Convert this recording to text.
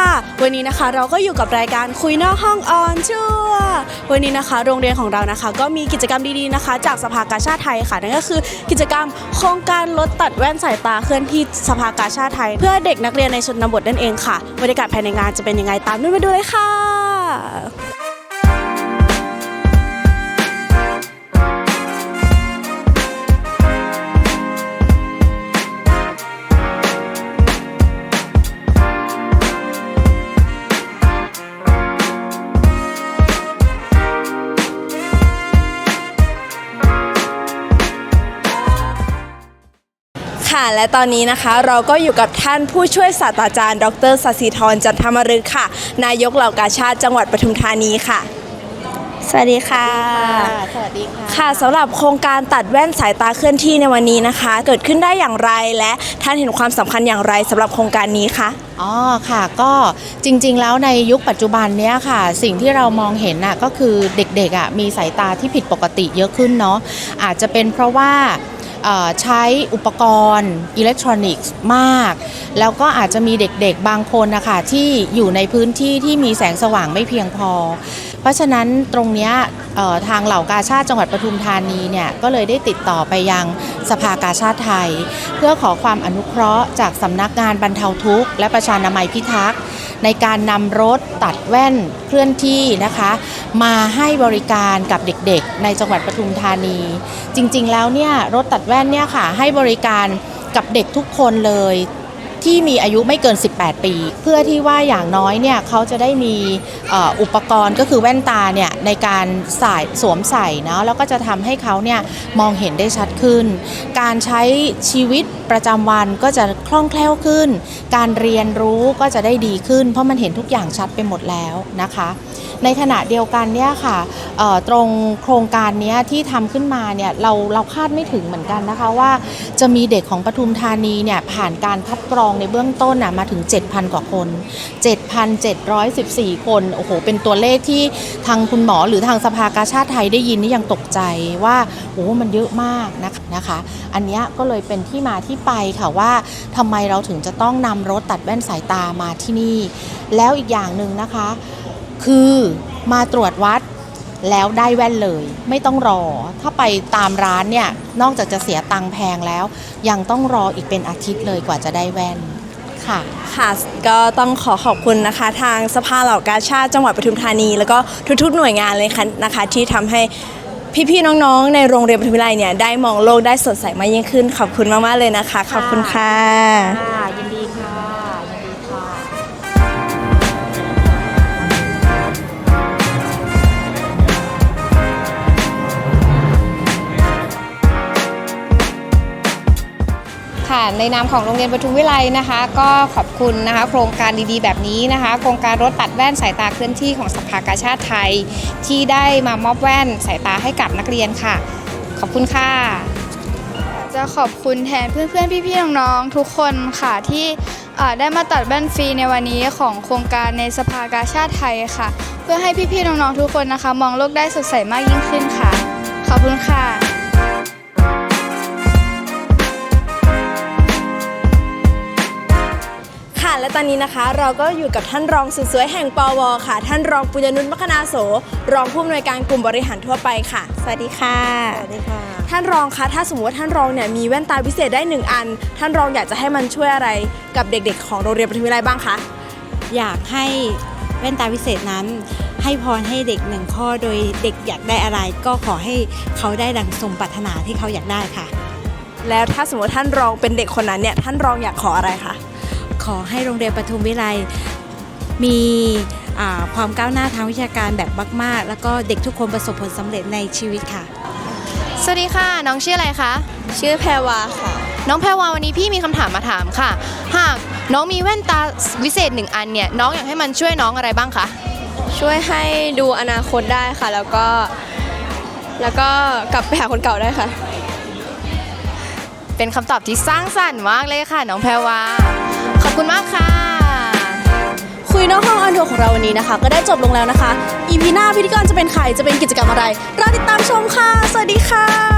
วัสดีค่ะนุ่นค่ะ วันนี้นะคะเราก็อยู่กับรายการคุยนอกห้องออนชั่ววันนี้นะคะ โรงเรียนของเรานะคะ ก็มีกิจกรรมดีๆนะคะ จากสภากาชาติไทยค่ะนั่นก็คือ กิจกรรมโครงการลดตัดแว่นสายตาเคลื่อนที่สภากาชาติไทย เพื่อเด็กนักเรียนในชนบทนั่นเองค่ะบรรยากาศภายในงานจะเป็นยังไงตามนุ่นไปดูเลยค่ะ ค่ะ และตอนนี้นะคะเราก็อยู่กับท่านผู้ช่วยศาสตราจารย์ ดรสศิธรจันทรมฤกษ์ค่ะ นายกเหล่ากาชาติจังหวัดปทุมธานีค่ะ สวัสดีค่ะ สวัสดีค่ะ ค่ะสำหรับโครงการตัดแว่นสายตาเคลื่อนที่ในวันนี้นะคะ เกิดขึ้นได้อย่างไรและท่านเห็นความสำคัญอย่างไรสำหรับโครงการนี้คะ อ๋อค่ะก็จริงๆแล้วในยุคปัจจุบันเนี้ยค่ะ สิ่งที่เรามองเห็นน่ะก็คือเด็กๆอะมีสายตาที่ผิดปกติเยอะขึ้นเนาะอาจจะเป็นเพราะว่าเอ่อ ใช้อุปกรณ์อิเล็กทรอนิกส์มาก แล้วก็อาจจะมีเด็กๆบางคนนะคะที่อยู่ในพื้นที่ที่มีแสงสว่างไม่เพียงพอ เพราะฉะนั้นตรงเนี้ยทางเหล่ากาชาติจังหวัดปทุมธานีเนี่ยก็เลยได้ติดต่อไปยัง สภากาชาติไทย เพื่อขอความอนุเคราะห์จากสำนักงานบรรเทาทุกข์และประชานามัยพิทักษ์ในการนำรถตัดแว่นเคลื่อนที่นะคะ มาให้บริการกับเด็กๆ ในจังหวัดปทุมธานี จริงๆแล้วเนี่ยรถตัดแว่นเนี่ยค่ะให้บริการกับเด็กทุกคนเลย ที่มีอายุไม่เกิน 18 ปี เพื่อที่ว่าอย่างน้อยเนี่ยเขาจะได้มีอ,อุปกรณ์ก็คือแว่นตาเนี่ยในการใส่สวมใส่นะแล้วก็จะทำให้เขาเนี่ยมองเห็นได้ชัดขึ้น การใช้ชีวิตประจำวันก็จะคล่องแคล่วขึ้น การเรียนรู้ก็จะได้ดีขึ้น เพราะมันเห็นทุกอย่างชัดไปหมดแล้วนะคะ ในขณะเดียวกันเนี่ยค่ะตรงโครงการนี้ที่ทำขึ้นมาเนี่ยเราเราคาดไม่ถึงเหมือนกันนะคะว่าจะมีเด็กของปทุมธานีเนี่ยผ่านการคัดกรองในเบื้องต้นน่ะมาถึง 7,000 กว่าคน 7,714 คนโอ้โหเป็นตัวเลขที่ทางคุณหมอหรือทางสภากาชาติไทยได้ยินนี่ยังตกใจว่าโอ้มันเยอะมากนะคะนะคะอันนี้ก็เลยเป็นที่มาที่ไปค่ะว่าทำไมเราถึงจะต้องนำรถตัดแว่นสายตามาที่นี่ แล้วอีกอย่างหนึ่งนะคะ คือมาตรวจวัดแล้วได้แว่นเลย ไม่ต้องรอ ถ้าไปตามร้านเนี่ย นอกจากจะเสียตังค์แพงแล้ว ยังต้องรออีกเป็นอาทิตย์เลยกว่าจะได้แว่นค่ะค่ะก็ต้องขอขอบคุณนะคะ ทางสภาเหล่ากาชาติจังหวัดปทุมธานี แล้วก็ทุกๆหน่วยงานเลยค่ะนะคะ ที่ทำให้พี่ๆน้องๆ ในโรงเรียนปทุมวิทยาลัยเนี่ยได้มองโลกได้สดใสมากยิ่งขึ้น ขอบคุณมากๆเลยนะคะ ขอบคุณค่ะค่ะยินดีค่ะ ในนามของโรงเรียนปทุมวิไลนะคะ ก็ขอบคุณนะคะ โครงการดีๆ แบบนี้นะคะ โครงการรถตัดแว่นสายตาเคลื่อนที่ของสภากาชาติไทย ที่ได้มามอบแว่นสายตาให้กับนักเรียนค่ะ ขอบคุณค่ะ จะขอบคุณแทนเพื่อนๆ พี่ๆ น้องๆ ทุกคนค่ะที่ได้มาตัดแว่นฟรีในวันนี้ของโครงการในสภากาชาติไทยค่ะ เพื่อให้พี่ๆ น้องๆ ทุกคนนะคะ มองโลกได้สดใสมากยิ่งขึ้นค่ะ ขอบคุณค่ะ อนนี้นะคะ เราก็อยู่กับท่านรองสุดสวยแห่งปวค่ะ ท่านรองปุญญนุชมคณาโส รองผู้อำนวยการกลุ่มบริหารทั่วไปค่ะ สวัสดีค่ะ สวัสดีค่ะ ท่านรองคะถ้าสมมติว่าท่านรองเนี่ยมีแว่นตาพิเศษได้หนึ่งอัน ท่านรองอยากจะให้มันช่วยอะไรกับเด็กๆ ของโรงเรียนปทุมวิทยาลัยบ้างคะอยากให้แว่นตาวิเศษนั้น ให้พรให้เด็กหนึ่งข้อโดยเด็กอยากได้อะไร ก็ขอให้เขาได้ดังสมปรารถนาที่เขาอยากได้ค่ะ แล้วถ้าสมมติท่านรองเป็นเด็กคนนั้นเนี่ยท่านรองอยากขออะไรคะ ขอให้โรงเรียนปทุมวิไลมีอ่าความก้าวหน้าทางวิชาการแบบมาก ๆ แล้วก็เด็กทุกคนประสบผลสำเร็จในชีวิตค่ะ สวัสดีค่ะ น้องชื่ออะไรคะ ชื่อแพรวาค่ะ น้องแพรวาวันนี้พี่มีคำถามมาถามค่ะ หากน้องมีแว่นตาวิเศษหนึ่งอันเนี่ย น้องอยากให้มันช่วยน้องอะไรบ้างคะ ช่วยให้ดูอนาคตได้ค่ะ แล้วก็ แล้วก็กลับไปหาคนเก่าได้ค่ะ เป็นคำตอบที่สร้างสรรค์มากเลยค่ะ น้องแพรวาขอบ คุณมากค่ะ คุยนอกห้องออนทัวร์ของเราวันนี้นะคะ ก็ได้จบลงแล้วนะคะ อีพีหน้าพิธีกรจะเป็นใครจะเป็นกิจกรรมอะไรรอติดตามชมค่ะ สวัสดีค่ะ